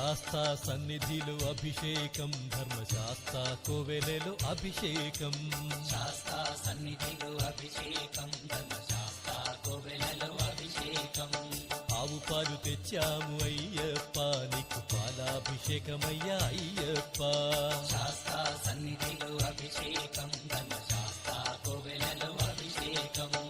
శాస్తా సన్నిధిలో అభిషేకం ధర్మశాస్త్ర కోవెలలో అభిషేకం. శాస్తా సన్నిధిలో అభిషేకం ధర్మశాస్త్ర కోవెలలో అభిషేకం. ఆవు పాలు తెచ్చాము అయ్యప్ప నీకు పాలాభిషేకమయ్యా అయ్యప్ప. శాస్తా సన్నిధిలో అభిషేకం ధర్మశాస్త్ర కోవెలలో అభిషేకం.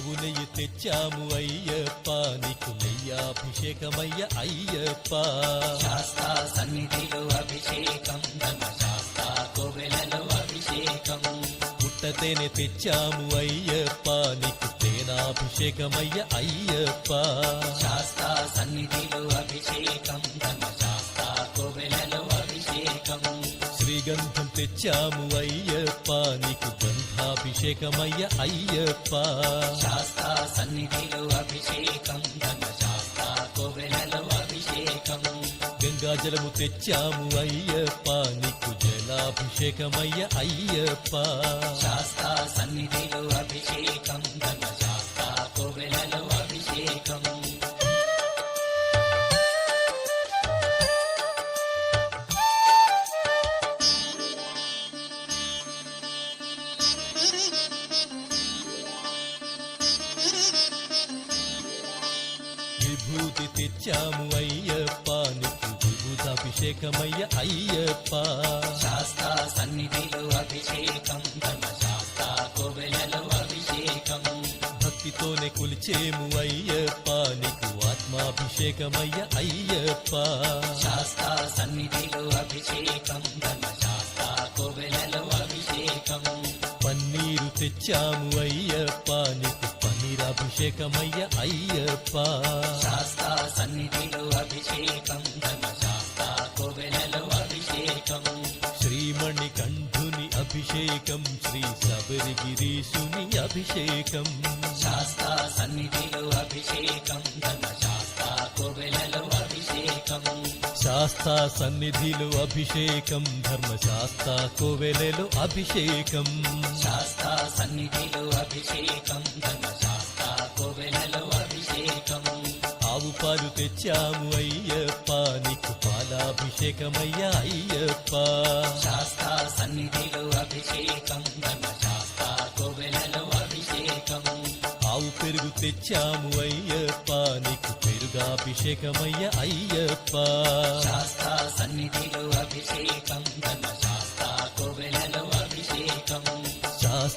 ఆవు నెయ్యి తెచ్చాము అయ్యప్ప నీకు నెయ్యాభిషేకమయ్య అయ్యప్ప. శాస్తా సన్నిధిలో అభిషేకం కోవెలలో అభిషేకం. పుట్టతేనె తెచ్చాము అయ్యప్ప నీకు తేనాభిషేకమయ్య అయ్యప్ప. శాస్తా సన్నిధిలో అభిషేకం ధర్మశాస్త్ర కోవెలలో అభిషేకం. శ్రీగంధం తెచ్చాము గంధాభిషేకమయ్య అయ్యప్ప. శాస్తా సన్నిధిలో అభిషేకం ధర్మశాస్త్ర కోవెలలో అభిషేకం. గంగాజలము తెచ్చాము అయ్యప్ప నీకు జలాభిషేకమయ్య అయ్యప్ప. శాస్తా సన్నిధిలో అభిషేకం విభూతి తెచ్చాము అయ్యప్ప నీకు విభూతాభిషేకమయ్య అయ్యప్ప. శాస్తా సన్నిధిలో అభిషేకం ధర్మశాస్త్ర కోవెలలో అభిషేకం. భక్తితోనే కొలిచేము అయ్యప్ప నీకు ఆత్మాభిషేకమయ్య అయ్యప్ప. శాస్తా సన్నిధిలో అభిషేకం ధర్మశాస్త్ర కోవెలలో అభిషేకం. పన్నీరు తెచ్చాము అయ్యప్ప నీకు పన్నీరాభిషేకమయ్య అయ్యప్ప. శాస్తా సన్నిధిలో అభిషేకం ధర్మశాస్త్ర కోవెలలో అభిషేకం. శ్రీమణి కంఠుని అభిషేకం శ్రీ శబరిగిరీశుని అభిషేకం. శాస్తా సన్నిధిలో అభిషేకం ధర్మశాస్త్ర కోవెలలో అభిషేకం. శాస్తా సన్నిధిలో అభిషేకం ధర్మశాస్త్ర కోవెలలో అభిషేకం. శాస్తా సన్నిధిలో అభిషేకం ధర్మశాస్త్ర పాలు తెచ్చాము అయ్యప్ప నీకు పాలాభిషేకమయ్య అయ్యప్ప. శాస్తా సన్నిధిలో అభిషేకం ధర్మశాస్త్ర కోవెలలో అభిషేకం. ఆవు పెరుగు తెచ్చాము అయ్యప్ప నీకు పెరుగాభిషేకమయ్య అయ్యప్ప. శాస్తా సన్నిధిలో అభిషేకం ధర్మశాస్త్ర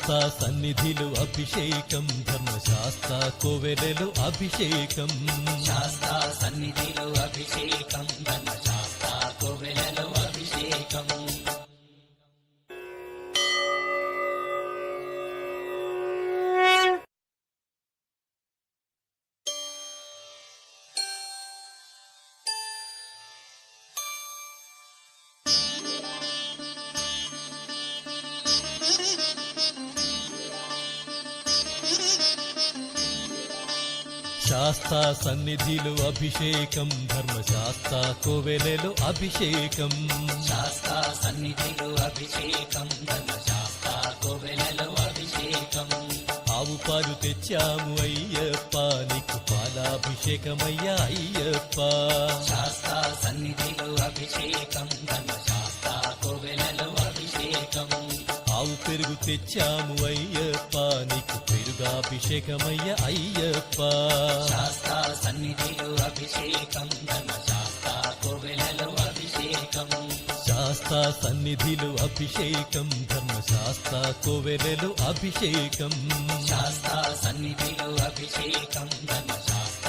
శాస్తా సన్నిధిలు అభిషేకం ధర్మశాస్త కోవెలలో అభిషేకం. శాస్తా సన్నిధిలు అభిషేకం ధర్మశాస్త్ర శాస్తా సన్నిధిలో అభిషేకం ధర్మశాస్త్ర కోవెలలో అభిషేకం. శాస్తా సన్నిధిలో అభిషేకం ధర్మశాస్త్ర కోవెలలో అభిషేకం. ఆవు పాలు తెచ్చాము అయ్యప్ప నీకు పాలాభిషేకమయ్య అయ్యప్ప. శాస్తా సన్నిధిలో అభిషేకం ధర్మశాస్త్ర కోవెలలో అభిషేకం. ఆవు పెరుగు తెచ్చాము అయ్యప్ప నీకు పెరుగాభిషేకమయ్య అయ్యప్ప. శాస్తా సన్నిధిలో అభిషేకం ధర్మశాస్త్ర కోవెలలో అభిషేకం. శాస్తా సన్నిధిలో అభిషేకం ధర్మశాస్త్ర కోవెలలో అభిషేకం. శాస్తా సన్నిధిలో అభిషేకం ధర్మశాస్త్ర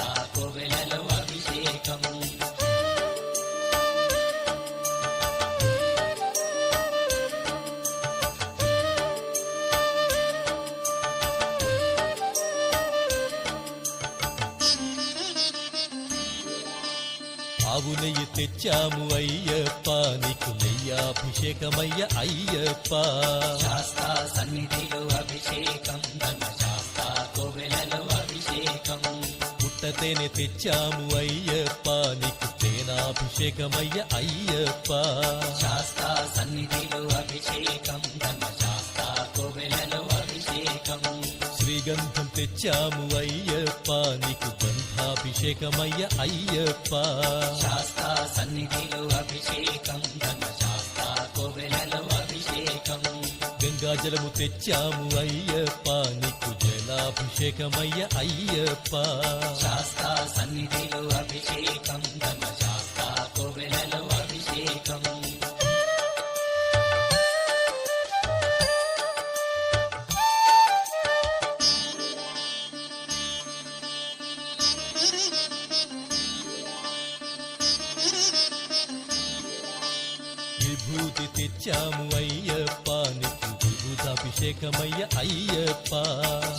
ఆవు నెయ్యి తెచ్చాము అయ్యప్ప నీకు నెయ్యాభిషేకమయ్య అయ్యప్ప. శాస్తా సన్నిధిలో అభిషేకం ధర్మశాస్త్ర కోవెలలో అభిషేకం. పుట్టతేనె తెచ్చాము అయ్యప్ప నీకు తేనాభిషేకమయ్య అయ్యప్ప. శాస్తా సన్నిధిలో అభిషేకం ధర్మశాస్త్ర కోవెలలో అభిషేకం. శ్రీగంధం తెచ్చాము అయ్యప్ప నీకు గంధాభిషేకమయ్య అయ్యప్ప. శాస్తా సన్నిధిలో అభిషేకం ధర్మశాస్త్ర కోవెలలో అభిషేకం. గంగాజలము తెచ్చాము అయ్యప్ప నీకు జలాభిషేకమయ్య అయ్యప్ప. శాస్తా సన్నిధిలో అభిషేకం ధర్మశాస్త్ర తెచ్చాము అయ్యప్ప నీకు విభూతాభిషేకమయ్య అయ్యప్ప.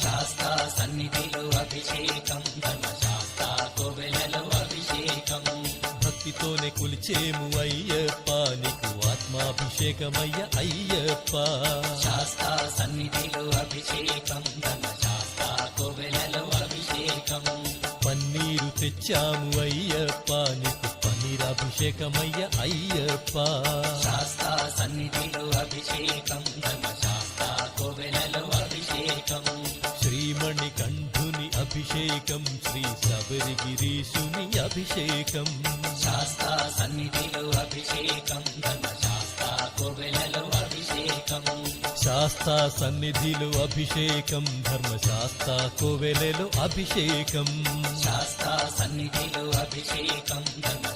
శాస్తా సన్నిధిలో అభిషేకం ధర్మశాస్త్ర కోవెలలో అభిషేకం. భక్తితోనే కొలిచేము అయ్యప్ప నీకు ఆత్మాభిషేకమయ్య అయ్యప్ప. శాస్తా సన్నిధిలో అభిషేకం ధర్మశాస్త్ర కోవెలలో అభిషేకం. పన్నీరు తెచ్చాము నీకు పన్నీరాభిషేకమయ్య అయ్యప్ప. శాస్తా సన్నిధిలో అభిషేకం ధర్మశాస్త్ర కోవెలలో అభిషేకం. శ్రీమణి కంఠుని అభిషేకం శ్రీ శబరిగిరీశుని అభిషేకం. శాస్తా సన్నిధిలో అభిషేకం ధర్మశాస్త్ర కోవెలలో అభిషేకం. శాస్తా సన్నిధిలో అభిషేకం ధర్మశాస్త్ర కోవెలలో అభిషేకం. శాస్తా సన్నిధిలో అభిషేకం ధర్మశాస్త్ర